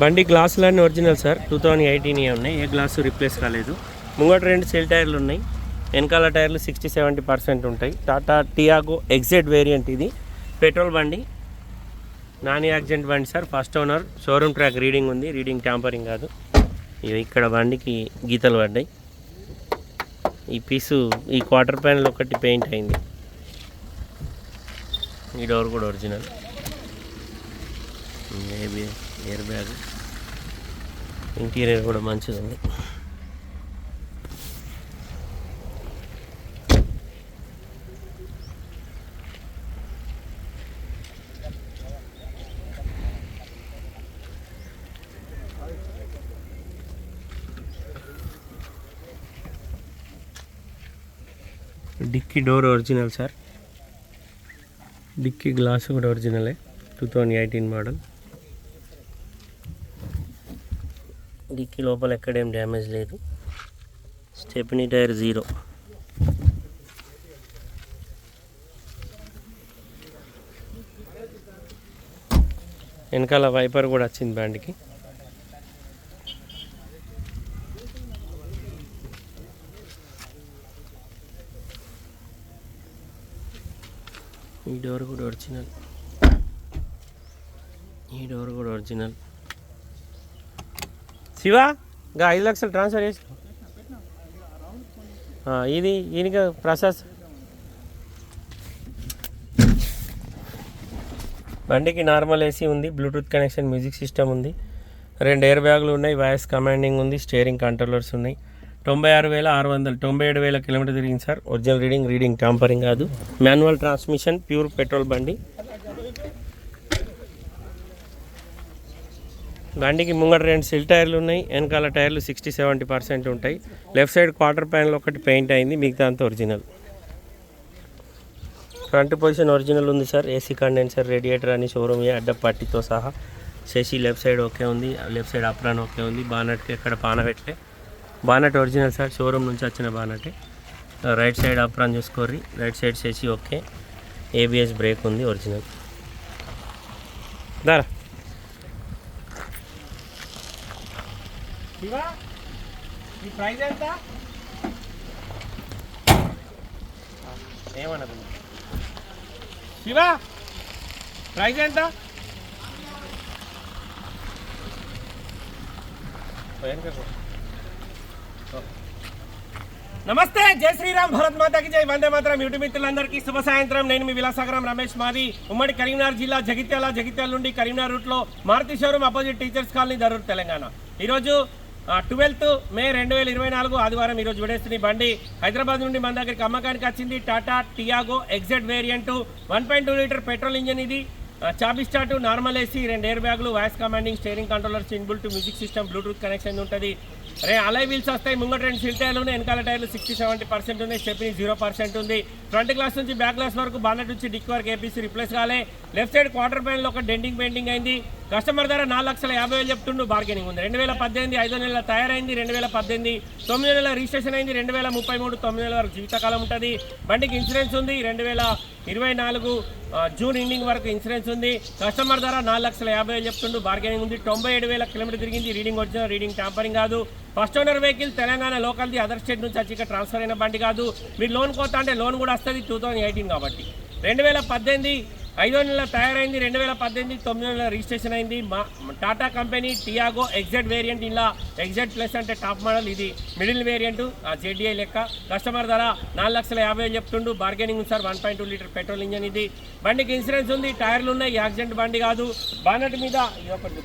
బండి గ్లాసులన్నీ original sir. Two thousand eighteen ఉన్నాయి. ఏ గ్లాసు రిప్లేస్ కాలేదు. ముంగట రెండు సెల్ టైర్లు ఉన్నాయి. వెనకాల టైర్లు సిక్స్టీ సెవెంటీ పర్సెంట్ ఉంటాయి. టాటా టియాగో ఎగ్జెట్ వేరియంట్ ఇది. పెట్రోల్ బండి. నాన్ యాక్సిడెంట్ బండి sir. First owner. Showroom track reading ఉంది. రీడింగ్ ట్యాంపరింగ్ కాదు. ఇవి ఇక్కడ బండికి గీతలు పడ్డాయి. ఈ పీసు ఈ క్వార్టర్ ప్యానల్ ఒకటి పెయింట్ అయింది. ఈ డోర్ కూడా original maybe air bag interior కూడా మంచిది ఉంది dickey door original sir. Dickey glass కూడా ఒరిజినలే two thousand eighteen model dickey లోపల ఎక్కడేం డ్యామేజ్ లేదు. Stepney tyre zero. వెనకాల వైపర్ కూడా వచ్చింది బ్యాండ్కి. ఈ డోర్ కూడా ఒరిజినల్ ఈ డోర్ కూడా ఒరిజినల్ శివ ఇంకా ఐదు లక్షలు ట్రాన్స్ఫర్ చేసి. ఇది ఈయనకి ప్రాసెస్ బండికి నార్మల్ ఏసీ ఉంది బ్లూటూత్ కనెక్షన్ మ్యూజిక్ సిస్టమ్ ఉంది. రెండు ఎయిర్ బ్యాగులు ఉన్నాయి వాయిస్ కమాండింగ్ ఉంది స్టీరింగ్ కంట్రోలర్స్ ఉన్నాయి. తొంభై ఆరు వేల ఆరు వందలు తొంభై ఏడు వేల కిలోమీటర్ తిరిగింది sir. Original reading reading tampering కాదు. మాన్యువల్ ట్రాన్స్మిషన్ ప్యూర్ పెట్రోల్ బండి. బండికి ముంగట రెండు సిల్ టైర్లు ఉన్నాయి వెనకాల టైర్లు సిక్స్టీ సెవెంటీ పర్సెంట్ ఉంటాయి. లెఫ్ట్ సైడ్ క్వార్టర్ ప్యానల్ ఒకటి పెయింట్ అయింది మిగతా అంతా ఒరిజినల్. ఫ్రంట్ పొజిషన్ ఒరిజినల్ ఉంది సార్ ఏసీ కండెన్సర్ రేడియేటర్ అని షోరూమ్ అడ్డ పట్టితో సహా. చేసి లెఫ్ట్ సైడ్ ఓకే ఉంది లెఫ్ట్ సైడ్ అప్రాన్ ఓకే ఉంది బానట్కి ఎక్కడ పానబెట్లే బానట్ ఒరిజినల్ సార్ షోరూమ్ నుంచి వచ్చిన బానటే. Right side apron చూసుకోర్రి. Right side Shashi okay. ABS brake ఉంది ఒరిజినల్. దారా. ఈ ప్రైస్ ఎంత? ఏమన్నది శివ ప్రైస్ ఎంత? నమస్తే జై శ్రీరామ్ భరత్ మాతాకి జై. వందే మాత్రం యూటి మిత్రులందరికీ శుభ సాయంత్రం. నేను మీ విలాసాగరం రమేష్ మాది. ఉమ్మడి కరీంనగర్ జిల్లా జగిత్యాల జగిత్యాల నుండి కరీంనగర్ రూట్లో Maruti showroom opposite teachers colony Darur Telangana. ఈరోజు ట్వెల్త్ మే రెండు వేల ఇరవై నాలుగు ఆదివారం ఈరోజు విడేస్తున్న బండి హైదరాబాద్ నుండి మన దగ్గరికి అమ్మకానికి వచ్చింది. Tata Tiago XZ variant one point two litre petrol engine ఇది. ఆ, స్టార్ట్ నార్మల్ ఏసీ రెండు ఎయిర్ బ్యాగులు voice commanding steering controllers inbuilt music system Bluetooth connection ఉంటుంది. రే అలై వీల్స్ వస్తాయి ముంగట రెండు సిల్ టైర్లు ఉన్నాయి వెనకాల టైర్లు సిక్స్టీ సెవెంటీ పర్సెంట్ ఉంది స్టెప్ని జీరో పర్సెంట్ ఉంది. ఫ్రంట్ గ్లాస్ నుంచి బ్యాక్ గ్లాస్ వరకు బాన్నెట్ నుంచి డిక్ వరకు ఏపీసీ రిప్లేస్ కాలే. లెఫ్ట్ సైడ్ క్వార్టర్ ప్యాన్లో ఒక డెంటింగ్ పెయింటింగ్ అయింది. కస్టమర్ ధర నాలుగు లక్షల యాభై వేలు చెప్తుండు బార్గెనింగ్ ఉంది. రెండు వేల పద్దెనిమిది ఐదో నెలల తయారైంది రెండు వేల పద్దెనిమిది తొమ్మిది నెలల రిజిస్ట్రేషన్ అయింది రెండు వేల ముప్పై మూడు తొమ్మిది నెలల వరకు జీవితకాలం ఉంటుంది. బండికి ఇన్సూరెన్స్ ఉంది రెండు వేల ఇరవై నాలుగు జూన్ ఎండింగ్ వరకు ఇన్సూరెన్స్ ఉంది. కస్టమర్ ధర నాలుగు లక్షల యాభై వేలు చెప్తుండు బార్గెనింగ్ ఉంది. తొంభై ఏడు వేల కిలోమీటర్ తిరిగింది రీడింగ్ వచ్చిన రీడింగ్ ట్యాంపరింగ్ కాదు. ఫస్ట్ ఓనర్ వెహికల్ తెలంగాణ లోకల్ది అదర్ స్టేట్ నుంచి వచ్చి ఇక్కడ ట్రాన్స్ఫర్ అయిన బండి కాదు. మీరు లోన్ కోతా అంటే లోన్ కూడా వస్తుంది టూ థౌజండ్ ఎయిటీన్ కాబట్టి. రెండు వేల పద్దెనిమిది ఐదో నెల తయారైంది రెండు వేల పద్దెనిమిది తొమ్మిది నెలల రిజిస్ట్రేషన్ అయింది. మా Tata company Tiago XZ variant ఇలా ఎగ్జెట్ ప్లస్ అంటే టాప్ మోడల్ ఇది. మిడిల్ వేరియంట్ ఆ జెడ్డీఐ లెక్క. కస్టమర్ ధర నాలుగు లక్షల యాభై వేలు చెప్తుండు. బార్గెనింగ్ ఉంది sir one point two litre petrol engine ఇది. బండికి ఇన్సూరెన్స్ ఉంది టైర్లు ఉన్నాయి యాక్సిడెంట్ బండి కాదు. బానట్ మీద ఇది ఒకటి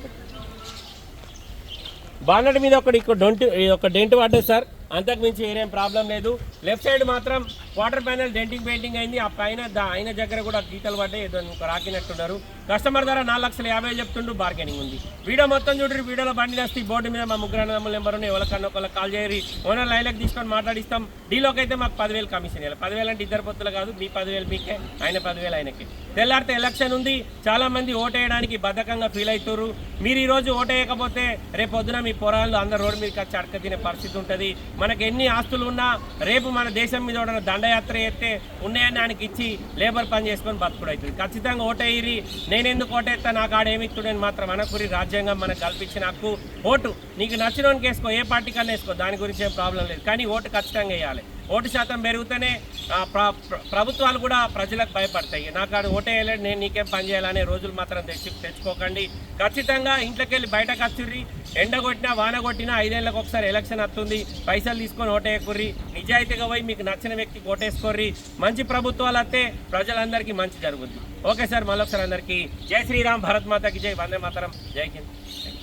బానట్ మీద ఒకటి ఇక్కడ డొంట్ ఒక డెంట్ పడ్డది సార్. అంతకుమించి ఏరేం ప్రాబ్లం లేదు. లెఫ్ట్ సైడ్ మాత్రం వాటర్ ప్యానల్ డెంటింగ్ పెయింటింగ్ అయింది. ఆ పైన ఆయన దగ్గర కూడా గీతలు పడ్డాయి. ఏదో రాకినట్టున్నారు. కస్టమర్ ధర నాలుగు లక్షల యాభై చెప్తుండ్రు బార్గెనింగ్ ఉంది. వీడియో మొత్తం చూడండి వీడియోలో బండి వస్తే బోర్డు మీద మా ముగ్గురు అన్నదమ్ముల నెంబర్ ఉన్నాయి. ఎవరికన్నా ఒకళ్ళకి కాల్ చేయరు ఓనర్ లైన్లకు తీసుకొని మాట్లాడిస్తాం. డీలోకి అయితే మాకు పదివేలు కమిషన్ ఇవ్వాలి పదివేలు అంటే ఇద్దరు పొత్తులు కాదు. మీ పదివేలు మీకే. ఆయన పదివేలు ఆయనకి. తెల్లారితే ఎలక్షన్ ఉంది. చాలా మంది ఓటేయడానికి బద్ధకంగా ఫీల్ అవుతారు మీరు ఈరోజు రోజు ఓటేయకపోతే రేపు పొద్దున మీ పొరాలు అందరు రోడ్డు మీదకి వచ్చి అడక తినే పరిస్థితి ఉంటుంది. మనకి ఎన్ని ఆస్తులు ఉన్నా రేపు మన దేశం మీద ఉన్న దండయాత్ర చేస్తే ఉన్నాయని ఆయనకి ఇచ్చి లేబర్ పని చేసుకొని బతుకుడు అవుతుంది ఖచ్చితంగా ఓటేయిరి. నేనెందుకు ఓటేస్తా నాకు ఆడేమిత్తుడని మాత్రం అనకూరి రాజ్యాంగం మనకు కల్పించిన హక్కు. ఓటు. నీకు నచ్చినోనికి వేసుకో ఏ పార్టీ కన్నా వేసుకో దాని గురించి ఏం ప్రాబ్లం లేదు. కానీ ఓటు ఖచ్చితంగా వేయాలి. ఓటు శాతం పెరిగితేనే ప్ర- ప్రభుత్వాలు కూడా ప్రజలకు భయపడతాయి. నాకు అది ఓటే వేయలేడు నేను నీకేం పని చేయాలనే రోజులు మాత్రం తెచ్చి తెచ్చుకోకండి. ఖచ్చితంగా ఇంట్లోకి వెళ్ళి బయటకు వచ్చుర్రి ఎండ కొట్టినా వాన కొట్టినా ఐదేళ్ళకి ఒకసారి ఎలక్షన్ వస్తుంది పైసలు తీసుకొని ఓటేయకుర్రి. నిజాయితీగా పోయి మీకు నచ్చిన వ్యక్తికి ఓటేసుకోర్రి. మంచి ప్రభుత్వాలు వస్తే ప్రజలందరికీ మంచి జరుగుద్ది. ఓకే సార్ మళ్ళొకసారి అందరికీ జై శ్రీరామ్ భరత్ మాతకి జై వందే మాతరం జై హింద్.